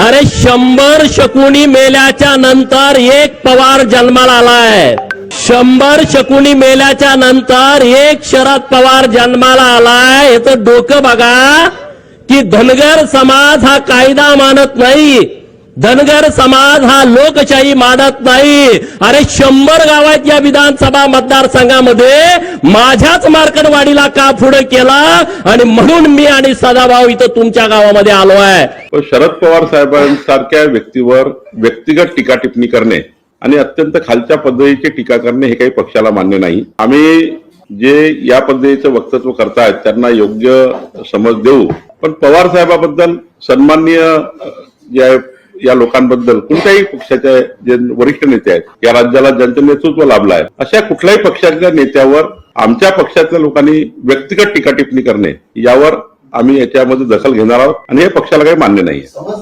अरे शंभर शकुनी मेल्याच्या नंतर एक पवार जन्माला आलाय. शंभर शकुनी मेल्याच्या नंतर एक शरद पवार जन्माला आलाय. याचं डोकं बघा की धनगर समाज हा कायदा मानत नाही. धनगर समाज हा लोकशाही मानत नाही. अरे शंभर गावात या विधानसभा मतदारसंघामध्ये माझ्याच मार्कडवाडीला का पुढे केला? आणि म्हणून मी आणि सदाभाऊ इथं तुमच्या गावामध्ये आलो आहे. हो, शरद पवार साहेबांसारख्या व्यक्तीवर व्यक्तिगत टीका टिप्पणी करणे आणि अत्यंत खालच्या पद्धतीची टीका करणे हे काही पक्षाला मान्य नाही. आम्ही जे या पद्धतीचं वक्तव्य करतायत त्यांना योग्य समज देऊ. पण पवार साहेबाबद्दल सन्माननीय जे आहे या लोकांबद्दल कोणत्याही पक्षाचे जे वरिष्ठ नेते आहेत या राज्याला ज्यांचं नेतृत्व लाभलं आहे अशा कुठल्याही पक्षाच्या नेत्यावर आमच्या पक्षातल्या लोकांनी व्यक्तिगत टीका टिप्पणी करणे यावर आम्ही याच्यामध्ये दखल घेणार आहोत आणि हे पक्षाला काही मान्य नाही